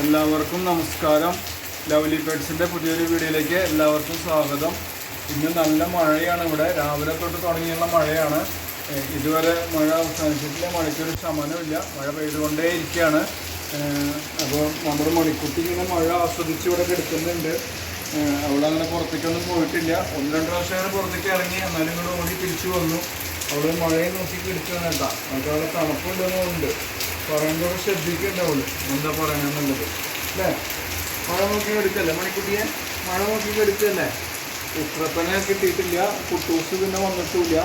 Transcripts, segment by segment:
എല്ലാവർക്കും നമസ്കാരം. ലവ്ലി പെഡ്സിന്റെ പുതിയൊരു വീഡിയോയിലേക്ക് എല്ലാവർക്കും സ്വാഗതം. ഇന്ന് നല്ല മഴയാണ് ഇവിടെ. രാവിലെ തൊട്ട് തുടങ്ങിയുള്ള മഴയാണ്. ഇതുവരെ മഴ അവസാനിച്ചിട്ടില്ല. മഴയ്ക്കൊരു ശമനമില്ല. മഴ പെയ്തുകൊണ്ടേ ഇരിക്കുകയാണ്. അപ്പോൾ നമ്മുടെ മണിക്കുട്ടി ഇങ്ങനെ മഴ ആസ്വദിച്ച് ഇവിടെ കിടക്കുന്നുണ്ട്. അവളങ്ങനെ പുറത്തേക്കൊന്നും പോയിട്ടില്ല. ഒന്ന് രണ്ട് പ്രാവശ്യം പുറത്തേക്ക് ഇറങ്ങി. എന്നാലും ഇങ്ങോട്ട് ഓടി തിരിച്ചു വന്നു. അവിടെ മഴയെ നോക്കി കിടക്കുകയാണ് കേട്ടോ. നമുക്ക് അവിടെ തണുപ്പുണ്ടെന്നുണ്ട് പറയുമ്പോൾ ശ്രദ്ധിക്കണ്ടാവുള്ളൂ എന്താ പറയാനെന്നുള്ളത് അല്ലേ? മഴ നോക്കി എടുക്കല്ലേ മണിക്കുട്ടിയെ? മഴ നോക്കി എടുക്കല്ലേ? ഉത്രപ്പനെ കിട്ടിയിട്ടില്ല. കുട്ടൂസ് പിന്നെ വന്നിട്ടില്ല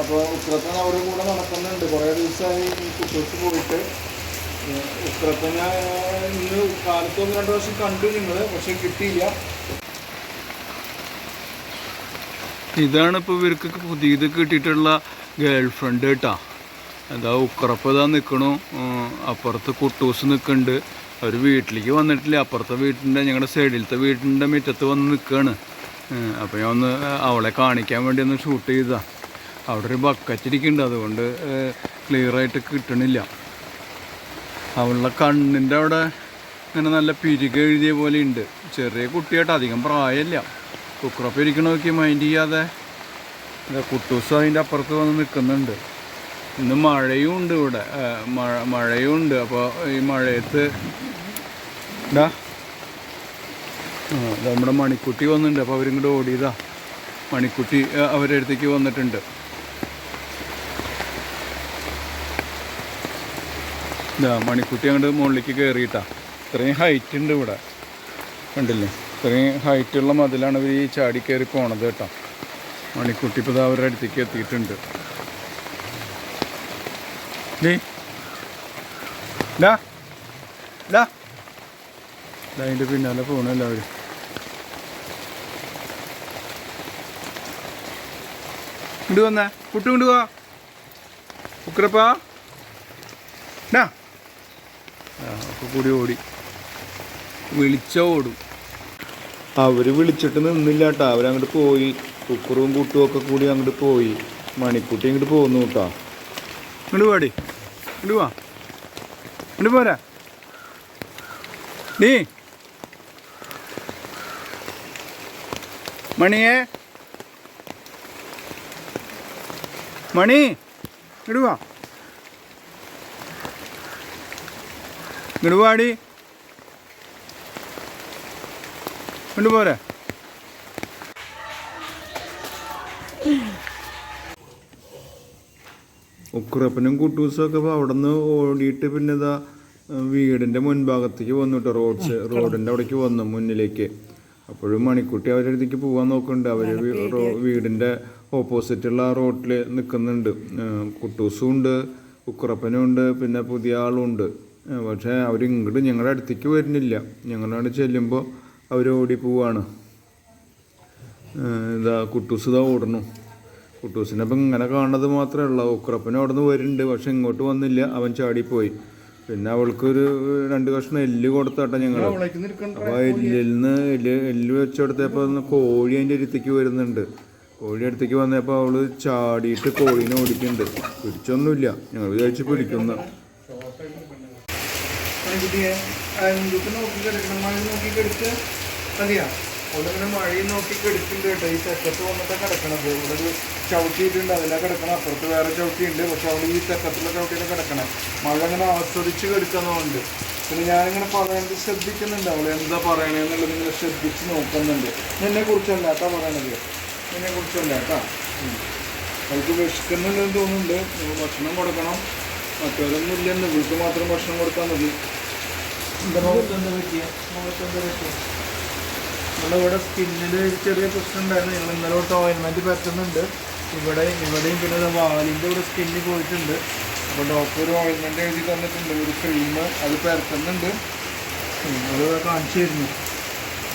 അപ്പോൾ ഉത്രപ്പൻ അവരുടെ കൂടെ നടക്കുന്നുണ്ട്. കുറേ ദിവസമായി കുട്ടൂസ് പോയിട്ട്. ഉത്രത്തന ഉത്രപ്പനെ ഇന്ന് കാലത്ത് ഒന്ന് രണ്ട് പ്രാവശ്യം കണ്ടു നിങ്ങൾ പക്ഷെ കിട്ടിയില്ല. ഇതാണ് ഇപ്പോൾ ഇവർക്ക് പുതിയത് കിട്ടിയിട്ടുള്ള ഗേൾ ഫ്രണ്ട് കേട്ടാ. എന്താ ഉക്കറപ്പ് ഇതാ നിൽക്കണു അപ്പുറത്ത് കുട്ടൂസ് നിൽക്കുന്നുണ്ട് അവർ വീട്ടിലേക്ക് വന്നിട്ടില്ല. അപ്പുറത്തെ വീട്ടിന്റെ ഞങ്ങളുടെ സൈഡിലത്തെ വീട്ടിന്റെ മുറ്റത്ത് വന്ന് നിൽക്കുകയാണ് അപ്പോൾ ഞാൻ ഒന്ന് അവളെ കാണിക്കാൻ വേണ്ടി ഒന്ന് ഷൂട്ട് ചെയ്താ. അവിടെ ഒരു ബക്കറ്റ് ഇരിക്കുന്നുണ്ട്. അതുകൊണ്ട് ക്ലിയറായിട്ട് കിട്ടണില്ല. അവളുടെ കണ്ണിന്റെ അവിടെ ഇങ്ങനെ നല്ല പിരിക എഴുതിയ പോലെ ഉണ്ട് ചെറിയ കുട്ടിയായിട്ട് അധികം പ്രായമില്ല കുക്കറപ്പ് ഇരിക്കണ മൈൻഡ് ചെയ്യാതെ. കുട്ടൂസ് അതിന്റെ അപ്പുറത്ത് വന്ന് നിൽക്കുന്നുണ്ട് ഇന്ന് മഴയും ഉണ്ട് ഇവിടെ. മഴ മഴയും ഉണ്ട് അപ്പോൾ ഈ മഴയത്ത് ഡാ. നമ്മുടെ മണിക്കുട്ടി വന്നിട്ടുണ്ട്. അപ്പോൾ അവരിങ്ങോട്ട് ഓടിയതാ. മണിക്കുട്ടി അവരുടെ അടുത്തേക്ക് വന്നിട്ടുണ്ട്. ഇതാ മണിക്കുട്ടി അങ്ങോട്ട് മുകളിലേക്ക് കയറിയിട്ടാ ഇത്രയും ഹൈറ്റ് ഉണ്ട് ഇവിടെ. കണ്ടില്ലേ? ഇത്രയും ഹൈറ്റുള്ള മതിലാണ് ഇവർ ഈ ചാടി കയറി പോണത് കേട്ടോ. മണിക്കുട്ടി ഇപ്പോൾ അവരുടെ അടുത്തേക്ക് എത്തിയിട്ടുണ്ട്. അതിന്റെ പിന്നാലെ പോകണം എല്ലാവരും. ഇങ്ങോട്ട് വന്നേ. കുട്ടി കൊണ്ട് പോവാ ഉക്രപ്പാ ഡാ അപ്പോൾ കൂടി ഓടി. വിളിച്ചോ ഓടും. അവർ വിളിച്ചിട്ട് നിന്നില്ല കേട്ടോ അവരങ്ങോട്ട് പോയി. കുക്കറും കുട്ടും ഒക്കെ കൂടി അങ്ങോട്ട് പോയി. മണിക്കുട്ടി ഇങ്ങോട്ട് പോകുന്നു കേട്ടോ. ഇങ്ങോട്ട് പാടി ഇങ്ങോട്ട് പോവാ ഇങ്ങോട്ട് പോരാ നീ. മണിയെ. മണി. ഇങ്ങോട്ട് ഇടുവാടി ഇങ്ങോട്ട് പാടി കുട്ടൂസൊക്കെ കുട്ടൂസും ഒക്കെ ഇപ്പോൾ അവിടെ നിന്ന് ഓടിയിട്ട് പിന്നെ ഇതാ വീടിന്റെ മുൻഭാഗത്തേക്ക് വന്നു കേട്ടോ റോഡ് റോഡിന്റെ അവിടേക്ക് വന്നു മുന്നിലേക്ക്. അപ്പോഴും മണിക്കുട്ടി അവരുടെ അടുത്തേക്ക് പോകാൻ നോക്കുന്നുണ്ട്. അവർ വീടിന്റെ ഓപ്പോസിറ്റുള്ള റോഡിൽ നിൽക്കുന്നുണ്ട് കുട്ടൂസും ഉണ്ട് ഉക്രപ്പനും ഉണ്ട് പിന്നെ പുതിയ ആളും ഉണ്ട്. ഏഹ് പക്ഷേ അവർ ഇങ്ങോട്ട് ഞങ്ങളുടെ അടുത്തേക്ക് വരുന്നില്ല. ഞങ്ങളാണ് ചെല്ലുമ്പോൾ അവർ ഓടി പോവാണ്. ഇതാ കുട്ടൂസ് ഇതാ ഓടണു. കുട്ടൂസിനെ അപ്പം ഇങ്ങനെ കാണുന്നത് മാത്രമേ ഉള്ളൂ. ഉക്രപ്പനും അവിടെ നിന്ന് വരുന്നുണ്ട് പക്ഷെ ഇങ്ങോട്ട് വന്നില്ല. അവൻ ചാടിപ്പോയി. പിന്നെ അവൾക്കൊരു രണ്ട് കഷ്ണം എല്ല് കൊടുത്താട്ടെ ഞങ്ങൾ അപ്പോൾ എല്ലിൽ നിന്ന് എല്ല് എല്ല് വെച്ചെടുത്തപ്പോൾ കോഴി അതിന്റെ അടുത്തേക്ക് വരുന്നുണ്ട്. കോഴി അടുത്തേക്ക് വന്നപ്പോൾ അവൾ ചാടിയിട്ട് കോഴീനെ ഓടിക്കുന്നുണ്ട്. പിടിച്ചൊന്നുമില്ല. ഞങ്ങൾ വിചാരിച്ച് പിടിക്കുന്ന. നോക്കി കിടക്കണം. നോക്കി കിടക്കുക മതിയാ? അവളിങ്ങനെ മഴയും നോക്കി കിടക്കുന്നുണ്ട് കേട്ടോ. ഈ തെക്കത്ത് വന്നിട്ട് കിടക്കണത്. ഇവിടെ ഒരു ചവിട്ടിയിട്ടുണ്ട്. അതിലാണ് കിടക്കണം അപ്പുറത്ത് വേറെ ചവിട്ടിയുണ്ട്. പക്ഷെ അവിടെ ഈ തെക്കത്തുള്ള ചവിട്ടിയിൽ കിടക്കണേ. മഴ അങ്ങനെ ആസ്വദിച്ച് കിടക്കുന്നതുകൊണ്ട് പിന്നെ ഞാനിങ്ങനെ പറയുന്നത് ശ്രദ്ധിക്കുന്നുണ്ട്. അവൾ എന്താ പറയണേന്നുള്ളത് ഇങ്ങനെ ശ്രദ്ധിച്ച് നോക്കുന്നുണ്ട്. നിന്നെ കുറിച്ചല്ല കേട്ടോ പറയണത്. നിന്നെ കുറിച്ചല്ല കേട്ടോ. അവൾക്ക് വിശക്കുന്നുണ്ടെന്ന് തോന്നുന്നുണ്ട്. നിങ്ങൾ ഭക്ഷണം കൊടുക്കണം. മറ്റവരൊന്നും ഇല്ലെന്ന്. വീട്ടിൽ മാത്രം ഭക്ഷണം കൊടുത്താൽ മതി. എന്താ പറ്റിയ? മുഖത്ത് എന്താ പറ്റിയ? നമ്മളിവിടെ സ്കിന്നിൽ ചെറിയ പ്രശ്നം ഉണ്ടായിരുന്നു ഞങ്ങൾ ഇന്നലെ തൊട്ട് ഓയിൻമെന്റ് പറ്റുന്നുണ്ട്. ഇവിടെ ഇവിടെയും പിന്നെ വാലിന്റെ ഇവിടെ സ്കിന്നിൽ പോയിട്ടുണ്ട്. അപ്പോൾ ഡോക്ടർ ഓയിൻമെന്റ് എഴുതി തന്നിട്ടുണ്ട്. ഒരു ക്രീം അത് പരത്തുന്നുണ്ട്. അത് കാണിച്ചു തരുന്നു.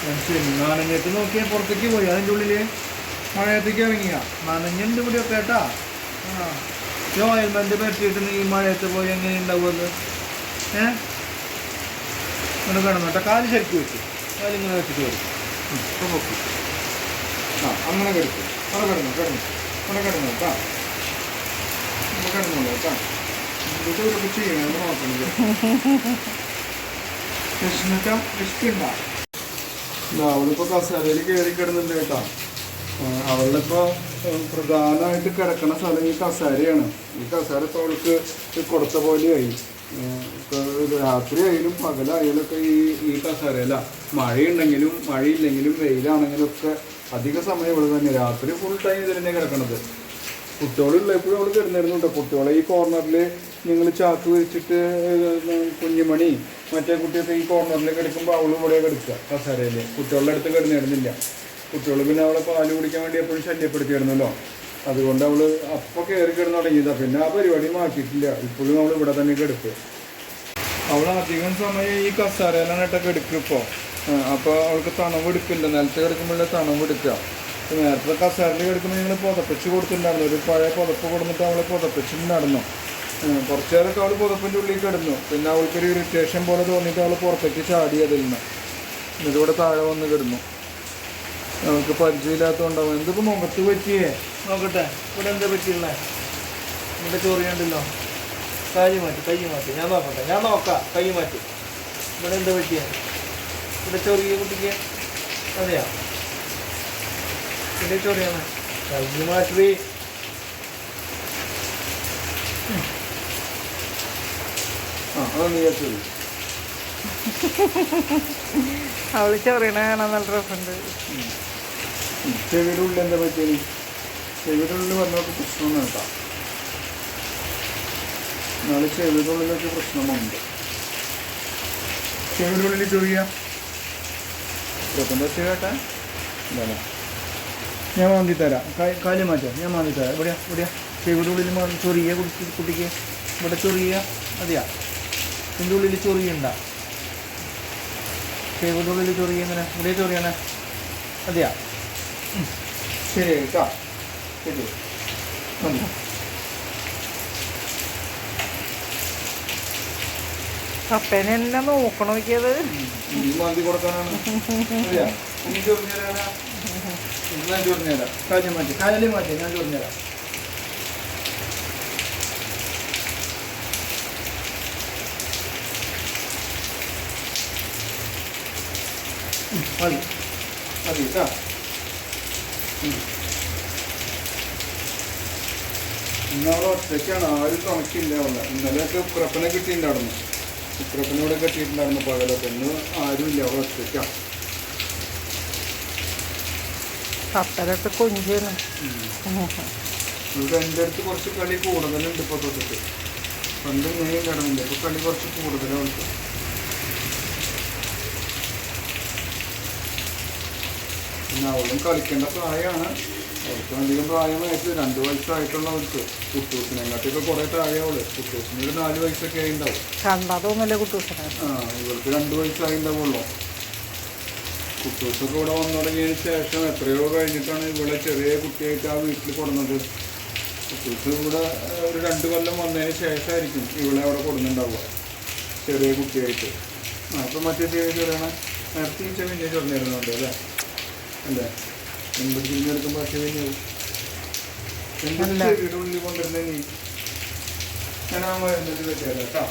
കാണിച്ചു തരുന്നു. നനഞ്ഞിട്ട് നോക്കിയാൽ പുറത്തേക്ക് പോയി. അതിന്റെ ഉള്ളിൽ മഴയത്തേക്ക് ഇറങ്ങിയ. നനഞ്ഞുണ്ട് ഇവിടെ ഒക്കെ കേട്ടാ. ആ. ഈ ഓയിൽമെന്റ് ഈ മഴയത്ത് പോയി എങ്ങനെ ഉണ്ടാവുമത് ഏ? ഇങ്ങനെ കേട്ടോ കാൽ ശരിക്കും വെച്ചു കാലിങ്ങനെ വെച്ചിട്ട് വരും. ഇപ്പം പൊക്കി ആ അങ്ങനെ കിടക്കും അവിടെ കിടന്നു കിടന്നു അവിടെ കിടന്നു കേട്ടോ നമ്മൾ കിടന്നു കേട്ടോ ഇതൊക്കെ ചെയ്യണം നോക്കണില്ല വിഷ്ണുക്ക വിഷ്ണുണ്ട അവളിപ്പോ കസേരയിൽ കയറി കിടന്നുണ്ട് കേട്ടാ അവളിപ്പോ പ്രധാനമായിട്ട് കിടക്കണ സ്ഥലം ഈ കസേരയാണ് ഈ കസേര അവൾക്ക് കൊടുത്ത പോലെയായി ഉം, ഇപ്പൊ രാത്രി ആയാലും പകലായാലും ഒക്കെ ഈ ഈ കസേരയില മഴയുണ്ടെങ്കിലും മഴയില്ലെങ്കിലും വെയിലാണെങ്കിലും ഒക്കെ അധിക സമയം ഇവിടെ തന്നെ. രാത്രി ഫുൾ ടൈം ഇതിൽ തന്നെ കിടക്കണത്. കുട്ടികളുള്ളപ്പോഴും അവൾ കിടന്നിരുന്നു കേട്ടോ കുട്ടികളെ ഈ കോർണറിൽ നിങ്ങൾ ചാക്ക് വിരിച്ചിട്ട് ഏഹ്, കുഞ്ഞുമണി മറ്റേ കുട്ടിയൊക്കെ ഈ കോർണറിൽ കിടക്കുമ്പോൾ അവൾ ഇവിടെ കിടക്കുക കസേരയിൽ കുട്ടികളുടെ അടുത്ത് കിടന്നിരുന്നില്ല. കുട്ടികൾ പിന്നെ അവളെ പാൽ കുടിക്കാൻ വേണ്ടി എപ്പോഴും ശല്യപ്പെടുത്തിയിരുന്നല്ലോ. അതുകൊണ്ട് അവൾ അപ്പോൾ കയറി കിടന്ന് തുടങ്ങിയതാണ് പിന്നെ ആ പരിപാടി മാറ്റിയിട്ടില്ല. ഇപ്പോഴും അവൾ ഇവിടെ തന്നെ കിടക്കുക അവൾ അധികം സമയം ഈ കസാരയിലാണ് ഇട്ടൊക്കെ എടുക്കുക ഇപ്പോൾ അപ്പോൾ അവൾക്ക് തണവ് എടുക്കില്ല നിലത്ത് കിടക്കുമ്പോഴേ തണവ് എടുക്കുക. നേരത്തെ കസാരയിൽ കിടക്കുമ്പോൾ ഞങ്ങൾ പുതപ്പിച്ച് കൊടുത്തിട്ടുണ്ടായിരുന്നു. ഒരു പഴയ പുതപ്പ് കൊടുത്തിട്ട് അവളെ പുതപ്പിച്ചിട്ടുണ്ടായിരുന്നു. കുറച്ച് നേരമൊക്കെ അവൾ പുതപ്പിന്റെ ഉള്ളിൽ കിടന്നു. പിന്നെ അവൾക്കൊരു ഇറിറ്റേഷൻ പോലെ തോന്നിയിട്ട് അവൾ പുറത്തേക്ക് ചാടി അതിൽ നിന്ന്. എന്നിട്ട് ഇവിടെ താഴെ വന്ന് കിടന്നു. അവൾക്ക് പരിചയമില്ലാത്തതുകൊണ്ടാവും എന്തിപ്പോൾ മുഖത്ത് പറ്റിയേ? നോക്കട്ടെ ഇവിടെ എന്താ പറ്റിയുള്ള? ഇവിടെ ചൊറിയുണ്ടല്ലോ കൈ മാറ്റി കൈ മാറ്റി. ഞാൻ നോക്കട്ടെ ഞാൻ നോക്കാം കൈ മാറ്റി. ഇവിടെ എന്താ പറ്റിയ? ഇവിടെ ചൊറിയ കുട്ടിക്ക് അതെയാ? ഇവിടെ ചൊറിയാണ് കൈ മാറ്റി. അവൾ ചൊറിയണ കാണാൻ നല്ല രസമുണ്ട്. ചെവിയുടെ ഉള്ളിൽ എന്താ പറ്റിയത്? ചെവിയുടെ ഉള്ളിൽ വന്നവർക്ക് പ്രശ്നമൊന്നും കേട്ടോ. എന്നാലും ചെവിടുള്ളിലൊക്കെ പ്രശ്നമുണ്ട്. ചെവിടുള്ളിൽ ചെറിയ ഇരുപത്തൊമ്പത് കേട്ടാ? ഇല്ല ഞാൻ മാന്തി തരാം. കാലി മാറ്റാം. ഞാൻ മാന്തി തരാം. ഇവിടെയാ ഇവിടെയാ ചെവിടുള്ളിൽ ചൊറിയ കുട്ടി കുട്ടിക്ക്. ഇവിടെ ചൊറിയ. അതെയാ? എന്റെ ഉള്ളിൽ ചെറിയ ഉണ്ടാ ചെവിടുള്ളിൽ ചൊറിയ എങ്ങനെ? ഇവിടെ ചൊറിയണേ? അതെയാ? ശരി കേട്ടോ. ശരി മതി. അപ്പനെ എന്നെ നോക്കണ നോക്കിയത്? മാന്തി കൊടുക്കാനാണ്. അതെയാ ഇനി ചൊറിഞ്ഞുതരാനാ ഞാൻ ചൊറിഞ്ഞുതരാം കാര്യം മാറ്റി കാര്യം മാറ്റി ഞാൻ ചൊറിഞ്ഞുതരാം മതി. മതി കേട്ടോ ഇന്ന് അവിടെ ഒറ്റയ്ക്കാണ്. ആരും തുണക്കില്ല ഇന്നലെ ഇന്നലെയൊക്കെ ഉക്രപ്പനെ കിട്ടിയിട്ടുണ്ടായിരുന്നു. ഉക്രപ്പനെ കിട്ടിയിട്ടുണ്ടായിരുന്നു പകലൊക്കെ. ഇന്ന് ആരുമില്ല അവിടെ ഒറ്റയ്ക്കാണ് അപ്പനൊക്കെ കൊഞ്ചാണ് ഇവിടെ എന്റെ അടുത്ത് കുറച്ച് കളി കൂടുതലുണ്ട് ഇപ്പോൾ തൊട്ടിട്ട്. പണ്ട് ഇങ്ങനെയും കിടന്നില്ല ഇപ്പോൾ കളി കുറച്ച് കൂടുതലാണ് പിന്നെ അവളും കളിക്കേണ്ട പ്രായമാണ്. അവൾക്ക് അധികം പ്രായമായിട്ട് രണ്ട് വയസ്സായിട്ടുള്ള അവൾക്ക് കുട്ടൂസിനെങ്ങാട്ടൊക്കെ കുറേ താഴെ അവൾ കുട്ടൂസിന് ഒരു നാല് വയസ്സൊക്കെ ആയിണ്ടാവും. കണ്ടാ? രണ്ടു കുട്ടൂസനെ. ആ ഇവർക്ക് രണ്ട് വയസ്സായിണ്ടാവുള്ളൂ. കുട്ടൂസൊക്കെ ഇവിടെ വന്നു തുടങ്ങിയതിന് ശേഷം എത്രയോ കഴിഞ്ഞിട്ടാണ് ഇവിടെ ചെറിയ കുട്ടിയായിട്ട് ആ വീട്ടിൽ കൊടുന്നത്. കുട്ടൂസ് ഇവിടെ ഒരു രണ്ട് കൊല്ലം വന്നതിന് ശേഷമായിരിക്കും ഇവിടെ അവിടെ കൊടുന്നുണ്ടാവുക. ചെറിയ കുട്ടിയായിട്ട്. അപ്പം മറ്റേ ചെറിയ ചെറിയ നേരത്തെ ചെറിയ ചൊറിഞ്ഞിരുന്നുണ്ട് അല്ലേ? അല്ലേ? എൺപത് ചെവിഞ്ഞ എടുക്കുമ്പോൾ ചെവിഞ്ഞ എന്താ അല്ല. ചെവിയുടെ ഉള്ളിൽ കൊണ്ടിരുന്ന നീ ഞാൻ ആ കേട്ടോ.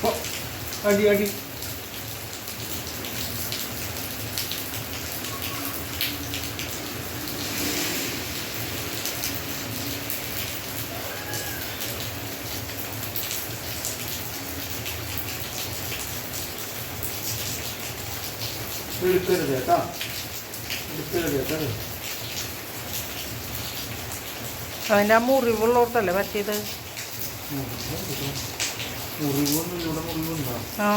പോ. അടി അടി എടുക്കരുത് കേട്ടാ എടുക്കരുത് കേട്ടോ അതിന്റെ ആ മുറിവുള്ളോട്ടല്ലേ പറ്റിയത്? മുറിവൊന്നും ഇവിടെ മുറിവുണ്ടോ? ആ.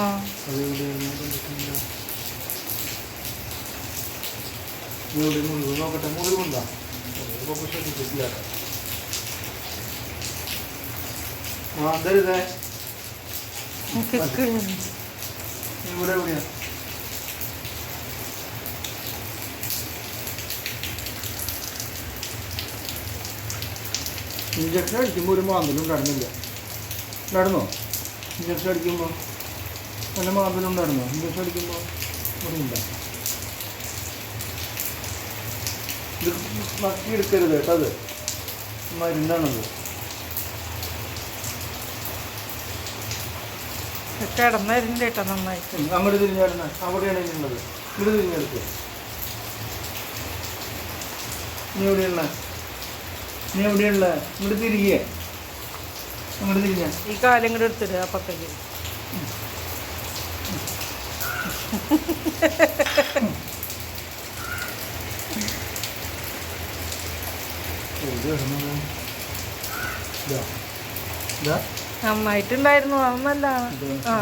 ഇവിടെ മുറിവ് നോക്കട്ടെ മുറിവുണ്ടോ? മുറിവൊക്കെ ശ്രദ്ധിച്ചിട്ടില്ല. മാന്തരുതേ കിക്ക്. ഇവിടെ എവിടെയാ? ഇഞ്ചക്ഷൻ അടിക്കുമ്പോൾ ഒരു മാന്തലും കടന്നില്ല. നടന്നോ? ഇഞ്ചക്ഷൻ അടിക്കുമ്പോൾ നല്ല മാന്തലും നടന്നോ? ഇഞ്ചക്ഷൻ അടിക്കുമ്പോൾ ഒന്നുമില്ല. ഇത് മക്കി എടുക്കരുത് കേട്ടോ അത്. മരുന്നാണത്. കേട്ടോ നന്നായിട്ട്. അങ്ങോട്ട് തിരിഞ്ഞാടുന്ന. അവിടെയാണ് ഇനിയുള്ളത് ഇവിടെ തിരിഞ്ഞെടുത്ത് നീ എവിടെയുള്ള നീ എവിടെയുള്ള ഇങ്ങോട്ട് തിരികെ. അങ്ങോട്ട് തിരിഞ്ഞ ഈ കാലം കൂടെ എടുത്തിട്ട് അപ്പുറത്തേക്ക് നന്നായിട്ടുണ്ടായിരുന്നു അത് നല്ലതാണ് ആ.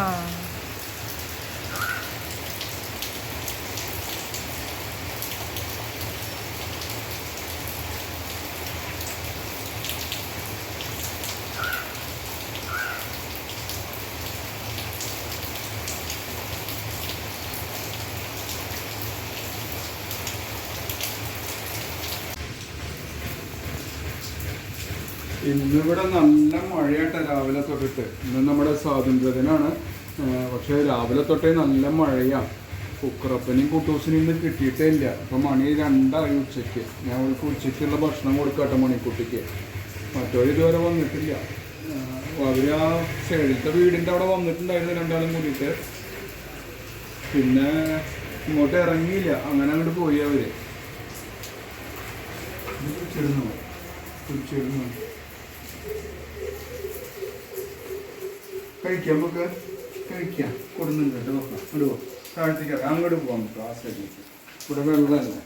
ഇന്നിവിടെ നല്ല മഴയായിട്ട് രാവിലെ തൊട്ടിട്ട്. ഇന്ന് നമ്മുടെ സ്വാതന്ത്ര്യദിനാണ്. ഏഹ് പക്ഷേ രാവിലെ തൊട്ടേ നല്ല മഴയാണ് കുക്കറപ്പനെയും കുട്ടൂസിനും ഇന്ന് കിട്ടിയിട്ടേ ഇല്ല. അപ്പം മണി രണ്ടായി ഉച്ചയ്ക്ക്. ഞാൻ അവൾക്ക് ഉച്ചയ്ക്കുള്ള ഭക്ഷണം കൊടുക്കട്ടെ മണിക്കുട്ടിക്ക്. മറ്റൊരു ഇതുവരെ വന്നിട്ടില്ല. അവർ ആ സൈഡിലത്തെ വീടിന്റെ അവിടെ വന്നിട്ടുണ്ടായിരുന്നു രണ്ടാളും കൂടിയിട്ട്. പിന്നെ ഇങ്ങോട്ട് ഇറങ്ങിയില്ല. അങ്ങനെ അങ്ങോട്ട് പോയി അവർ. ഇത് കുടിച്ചിരുന്നോ കുടിച്ചിരുന്നോ കഴിക്കാം നമുക്ക്. കഴിക്കാം. കൊടുന്നുണ്ട് കേട്ടോ. നോക്കാം. അങ്ങോട്ട് പോകാം താഴത്തേക്ക്. അങ്ങോട്ട് പോകാം നമുക്ക് ആ സൈഡിലേക്ക് ഇവിടെ വെള്ളമല്ല.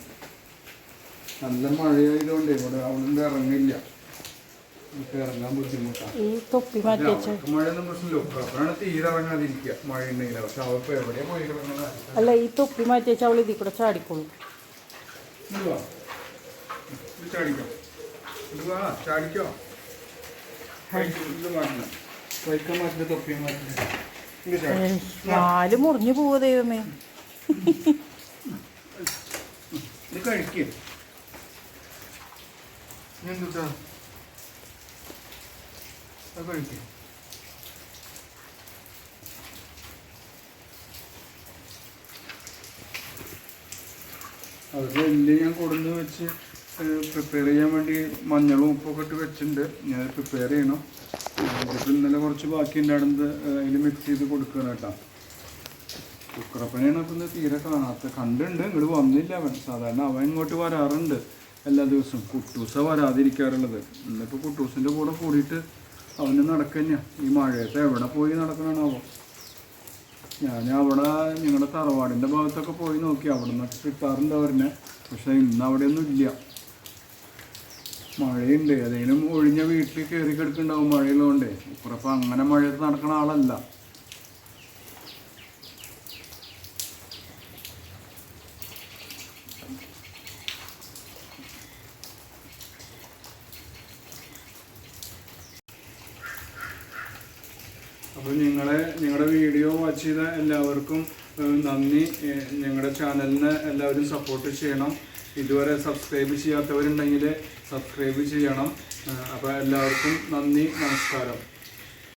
നല്ല മഴയായതുകൊണ്ട് ഇവിടെ അവിടെ ഇറങ്ങില്ല. നമുക്ക് ഇറങ്ങാൻ ബുദ്ധിമുട്ടാണ് മഴയൊന്നും പ്രശ്നമില്ല. അപ്പോഴാണ് തീരെ ഇറങ്ങാതിരിക്കുക. മഴ ഉണ്ടെങ്കിൽ പക്ഷെ അവർക്ക് എവിടെയാ മഴ കിടക്കുന്നത് അല്ല ഈ തൊപ്പി മാറ്റി വെച്ചാൽ അവൾ ഇതിൽ കൂടെ ചാടിക്കോളും. ചാടിക്കോ. ചാടിക്കോ. നാല് മുറിഞ്ഞു പോവോ ദൈവമേ. കഴിക്കും. കഴിക്കും അത് വലിയ ഞാൻ കൊടുന്ന് വെച്ച് പ്രിപ്പയർ ചെയ്യാൻ വേണ്ടി മഞ്ഞളും ഉപ്പൊക്കെ ഇട്ട് വെച്ചിട്ടുണ്ട്. ഞാൻ പ്രിപ്പയർ ചെയ്യണം. ഇതിപ്പോൾ ഇന്നലെ കുറച്ച് ബാക്കി ഉണ്ടായിരുന്നത് അതിൽ മിക്സ് ചെയ്ത് കൊടുക്കണം കേട്ടോ. കുക്കറപ്പനെയാണ് ഇന്ന് തീരെ കാണാത്ത കണ്ടുണ്ട് ഇങ്ങോട്ട് വന്നില്ല അവൻ. സാധാരണ അവൻ ഇങ്ങോട്ട് വരാറുണ്ട് എല്ലാ ദിവസവും. കുട്ടൂസ വരാതിരിക്കാറുള്ളത്. ഇന്നിപ്പോൾ കുട്ടൂസിന്റെ കൂടെ കൂടിയിട്ട് അവന് നടക്കന്നെ ഈ മഴയത്ത് എവിടെ പോയി നടക്കണാണാവോ ഞാൻ അവിടെ ഞങ്ങളുടെ തറവാടിന്റെ ഭാഗത്തൊക്കെ പോയി നോക്കി. അവിടെ നിന്നൊക്കെ കിട്ടാറുണ്ട് അവരിനെ. പക്ഷേ ഇന്ന് അവിടെയൊന്നും ഇല്ല. മഴയുണ്ട്. ഏതെങ്കിലും ഒഴിഞ്ഞ വീട്ടിൽ കയറി കിടക്കുന്നുണ്ടാവും മഴയുള്ളതുകൊണ്ട്. ഇപ്പുറപ്പം അങ്ങനെ മഴയത്ത് നടക്കുന്ന ആളല്ല. അപ്പോൾ നിങ്ങളെ നിങ്ങളുടെ വീഡിയോ വാച്ച് ചെയ്ത എല്ലാവർക്കും നന്ദി. ഞങ്ങളുടെ ചാനലിനെ എല്ലാവരും സപ്പോർട്ട് ചെയ്യണം. ഇതുവരെ സബ്സ്ക്രൈബ് ചെയ്യാത്തവരുണ്ടെങ്കിൽ സബ്സ്ക്രൈബ് ചെയ്യണം. അപ്പോൾ എല്ലാവർക്കും നന്ദി നമസ്കാരം.